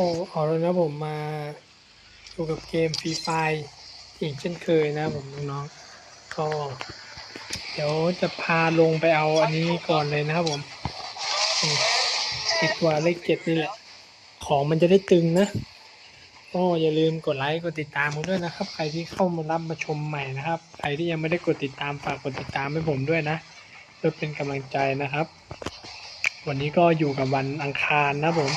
โอ้เอาแล้วนะผมมาอยู่กับเกมฟรีไฟอีกเช่นเคยนะผมน้องๆก็เดี๋ยวจะพาลงไปเอาอันนี้ก่อนเลยนะครับผมนี่ไอ้ตัวเลขเจ็ดนี่แหละ ของมันจะได้ตึงนะก็อย่าลืมกดไลค์กดติดตามผมด้วยนะครับ ใครที่เข้ามารับมาชมใหม่นะครับ ใครที่ยังไม่ได้กดติดตามฝากกดติดตามให้ผมด้วยนะเพื่อเป็นกำลังใจนะครับ วันนี้ก็อยู่กับวันอังคารนะผม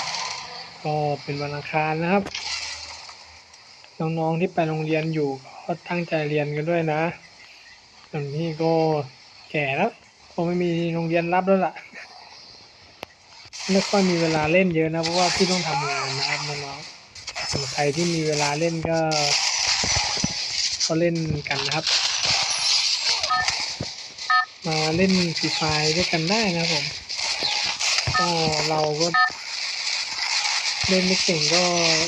ก็เป็นวันอังคารนะครับ น้องๆที่ไปโรงเรียนอยู่ก็ตั้งใจเรียนกันด้วยนะส่วนพี่ก็แก่แล้วคงไม่มีโรงเรียนรับแล้วล่ะไม่ค่อยมีเวลาเล่นเยอะนะเพราะว่าพี่ต้องทำงานนะครับน้องๆส่วนใครที่มีเวลาเล่นก็ ก็เล่นกันนะครับ มาเล่นฟรีไฟด้วยกันได้นะผมก็เราก็ เล่นไม่เก่งก็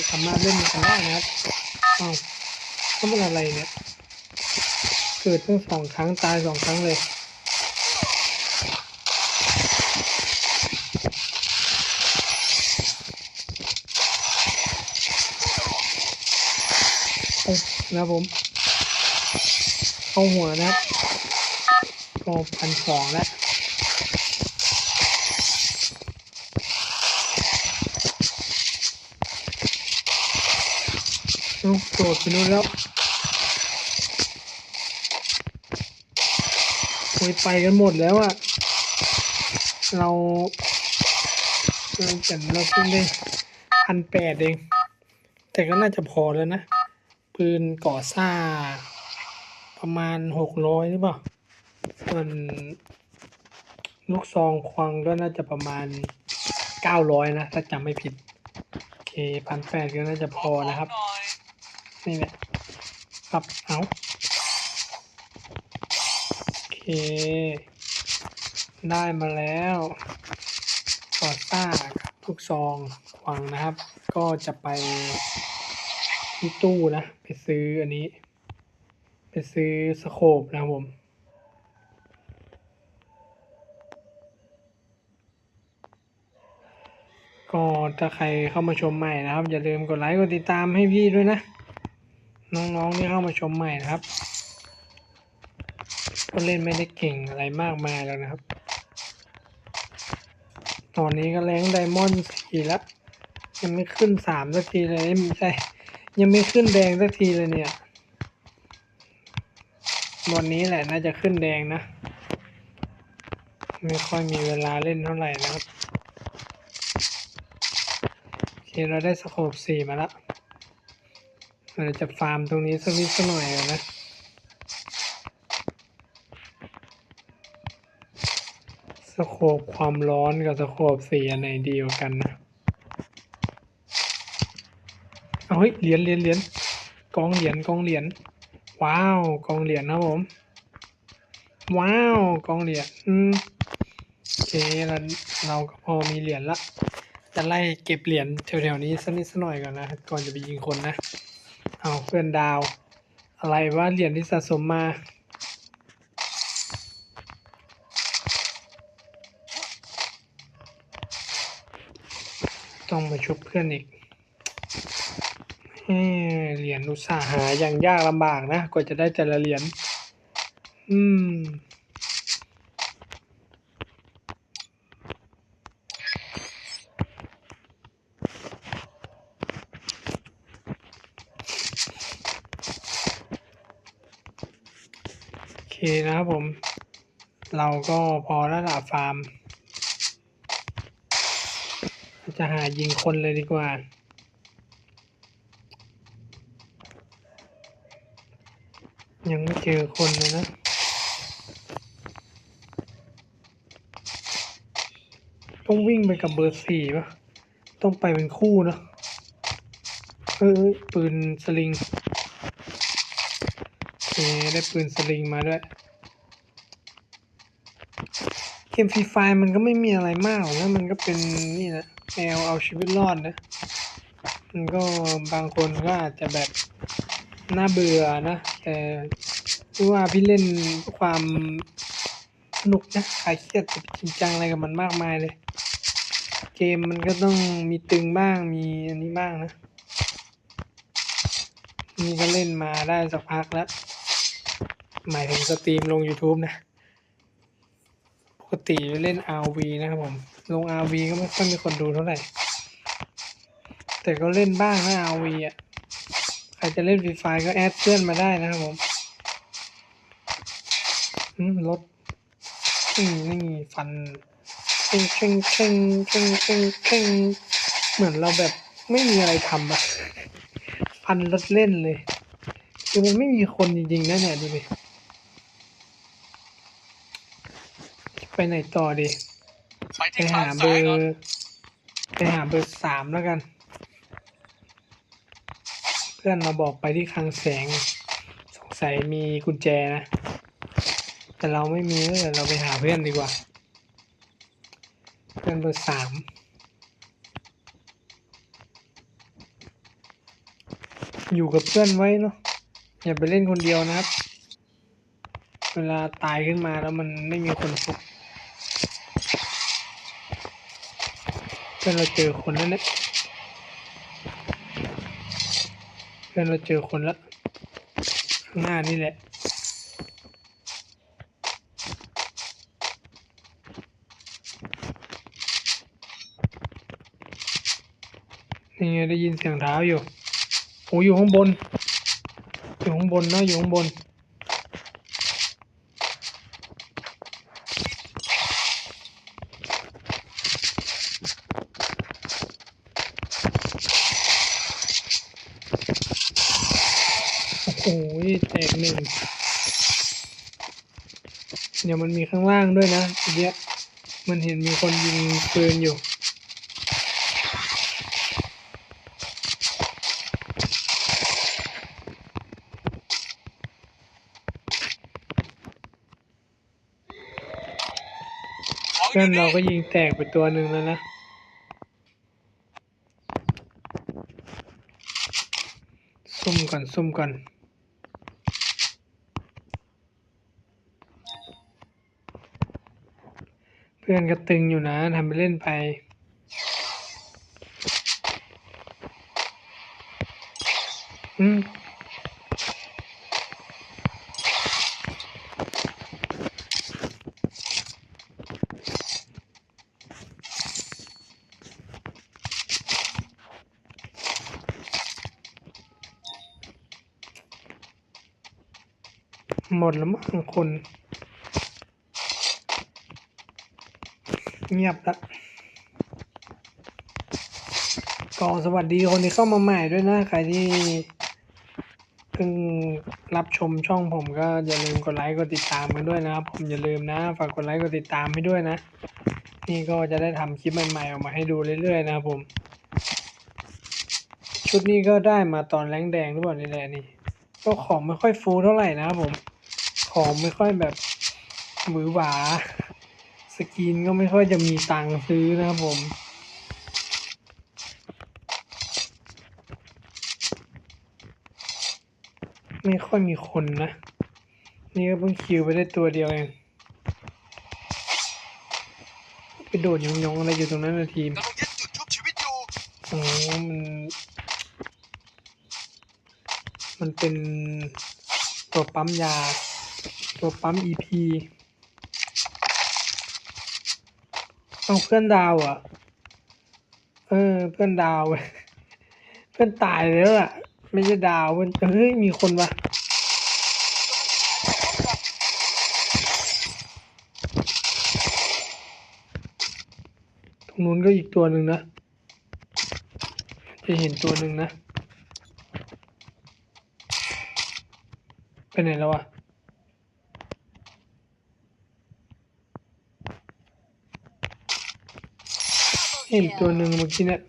สามารถเล่นกันได้นะครับอ้าวก็มันอะไรเนี่ย เกิดทั้งสองครั้งตายสองครั้งเลยเอานะผม เข้าหัวนะครับก็พันสองแล้ว เอาโดดไปนู้นแล้วโอยไปกันหมดแล้วอะเราเราแต่เราเพิ่งได้พันแปดเอง แต่ก็น่าจะพอแล้วนะ ปืนก่อซ่าประมาณหกร้อยหรือเปล่าส่วนลูกซองควงก็น่าจะประมาณเก้าร้อยนะ ถ้าจำไม่ผิด โอเคพันแปดก็น่าจะพอนะครับ นี่แหละครับเอาโอเค ได้มาแล้วกอต้ากับทุกซองขวางนะครับ ก็จะไปที่ตู้นะ ไปซื้ออันนี้ ไปซื้อสโคปนะครับผมก็ถ้าใครเข้ามาชมใหม่นะครับ อย่าลืมกดไลค์กดติดตามให้พี่ด้วยนะ น้องๆที่เข้ามาชมใหม่นะครับก็เล่นไม่ได้เก่งอะไรมากมายแล้วนะครับ ตอนนี้ก็แรงไดมอนด์สี่แล้วยังไม่ขึ้นสามสักทีเลยไม่ใช่ ยังไม่ขึ้นแดงสักทีเลยเนี่ยวันนี้แหละน่าจะขึ้นแดงนะ ไม่ค่อยมีเวลาเล่นเท่าไหร่นะครับโอเคเราได้สโคปสี่มาแล้ว เราจะฟาร์มตรงนี้สักนิดสักหน่อยก่อนนะสโคปความร้อนกับสโคปสีอันไหนดีกว่ากันนะ เอาเฮ้ยเหรียญเหรียญเหรียญกองเหรียญกองเหรียญว้าวกองเหรียญนะผม ว้าวกองเหรียญอืมโอเคเราเราก็พอมีเหรียญละจะไล่เก็บเหรียญแถวๆนี้สักนิดสักหน่อยก่อนนะ ก่อนจะไปยิงคนนะ เอาเพื่อนดาว อะไรว่าเหรียญที่สะสมมา ต้องมาชุบเพื่อนอีกเฮ้เหรียญอุตสาห์หาอย่างยากลำบากนะกว่าจะได้แต่ละเหรียญอืม นะครับผม เราก็พอแล้วล่ะฟาร์ม จะหายิงคนเลยดีกว่า ยังไม่เจอคนเลยนะต้องวิ่งไปกับเบอร์สี่ปะต้องไปเป็นคู่เนะเออปืนสลิง เคได้ปืนสลิงมาด้วย เกมฟรีไฟมันก็ไม่มีอะไรมากนะ มันก็เป็นนี่นะแนวเอาชีวิตรอดนะ มันก็บางคนก็อาจจะแบบน่าเบื่อนะ แต่พี่ว่าพี่เล่นความสนุกนะคลายเครียดจะไปจริงจังอะไรกับมันมากมายเลย เกมมันก็ต้องมีตึงบ้างมีอันนี้บ้างนะนี่ก็เล่นมาได้สักพักแล้ว หมายถึงสตรีมลง YouTube นะ ปกติเล่น RV นะครับผม ลง RV ก็ไม่ค่อยมีคนดูเท่าไหร่ แต่ก็เล่นบ้างนะ RV อะ ใครจะเล่นฟรีไฟก็แอดเพื่อนมาได้นะครับผมรถนี่นี่ฟันเช่งเช่งเช่งเช่งเช่งเช่งเหมือนเราแบบไม่มีอะไรทำอะฟันรถเล่นเลย คือมันไม่มีคนจริงๆนะเนี่ยดูดิ ไปไหนต่อดี ไปไปที่ทาหางเบซ้าอยก่อนร์ไปหาเบอร์สามแล้วกัน เพื่อนมาบอกไปที่คลังแสง สงสัยมีกุญแจนะ แต่เราไม่มีก็เดี๋ยวเราไปหาเพื่อนดีกว่า เพื่อนเบอร์สามอยู่กับเพื่อนไว้เนาะอย่าไปเล่นคนเดียวนะครับ เวลาตายขึ้นมาแล้วมันไม่มีคนชุบ พื่อนเราเจอคนแล้วเนี่ยเพื่อนเราเจอคนแล้วข้างหน้านี่แหละนี่ไงได้ยินเสียงเท้าอยู่โอ้อยู่ข้างบน อยู่ข้างบนนะอยู่ข้างบน โอ้โหแตกหนึ่ง เดี๋ยวมันมีข้างล่างด้วยนะทีเนี้ยมันเห็นมีคนยิงปืนอยู่เพื่อนเราก็ยิงแตกไปตัวหนึ่งแล้วนะ ซุ่มก่อน ซุ่มก่อน เพื่อนก็ตึงอยู่นะทำไปเล่นไป อืมหมดแล้วมั้งคน เงียบละก็สวัสดีคนที่เข้ามาใหม่ด้วยนะใครที่เพิ่งรับชมช่องผมก็อย่าลืมกดไลค์กดติดตามกันด้วยนะครับผมอย่าลืมนะ ฝากกดไลค์กดติดตามให้ด้วยนะ นี่ก็จะได้ทำคลิปใหม่ๆออกมาให้ดูเรื่อยๆนะครับผม ชุดนี้ก็ได้มาตอนแรงแดงหรือเปล่านี่แหละนี่ก็ของไม่ค่อยฟูเท่าไหร่นะครับผม ของไม่ค่อยแบบหวือหวา สกินก็ไม่ค่อยจะมีตังค์ซื้อนะครับผม ไม่ค่อยมีคนนะ นี่ก็เพิ่งคิวไปได้ตัวเดียวเองไปโดดยองๆอะไรอยู่ตรงนั้นนะทีมกำลังยึดจุดชุบชีวิตอยู่อ๋อมัน มันเป็นตัวปั๊มยา ตัวปั๊ม EP เอาเพื่อนดาวอะ เออ เพื่อนดาว เพื่อนตายแล้วล่ะ ไม่ใช่ดาวเพื่อนเฮ้ยมีคนวะตรงนู้นก็อีกตัวหนึ่งนะ จะเห็นตัวหนึ่งนะ ไปไหนแล้ววะ เห็นตัวหนึ่งเมื่อกี้เนี่ย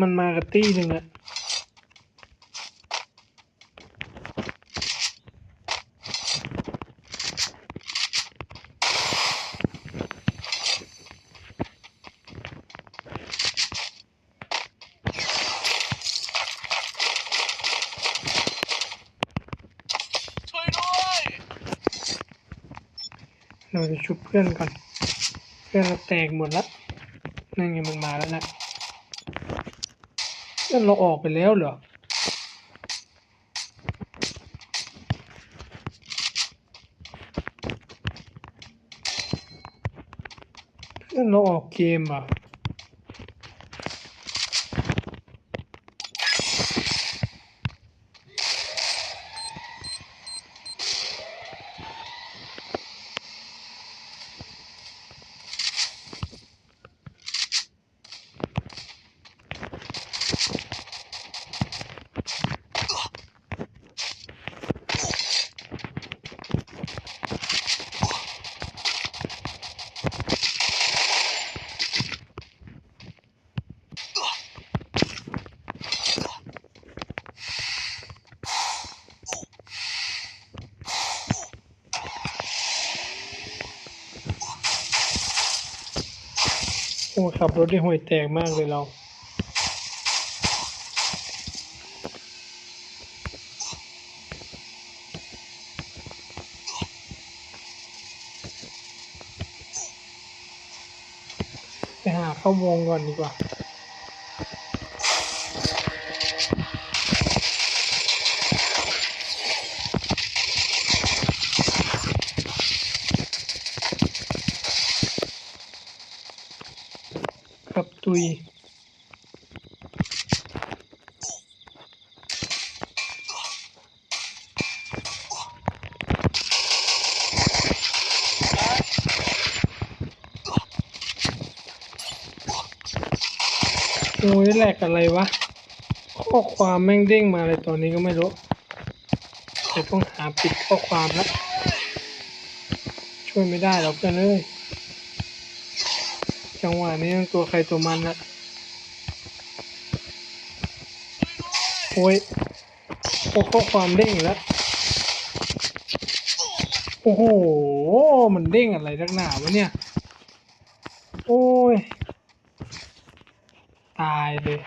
มันมากับตี้หนึ่งอะเราจะชุบเพื่อนก่อน เพื่อนเราแตกหมดแล้ว นั่นไงมึงมาแล้วนะนั่นเราออกไปแล้วเหรอนั่นเราออกเกมอะ มขับรถได้ห่วยแตกมากเลยเราไปหาเข้าวงก่อนดีกว่า ลุย โอ้ยแหลกอะไรวะ ข้อความแม่งเด้งมาเลยตอนนี้ก็ไม่รู้เดี๋ยวต้องหาปิดข้อความแล้ว ช่วยไม่ได้หรอกเพื่อนเอ้ย จังหวะนี้ตัวใครตัวมันละโอ้ยโอ้ข้อความเด้งแล้ว โอ้โห มันเด้งอะไรทักหนาวะเนี่ย โอ้ย ตายเลย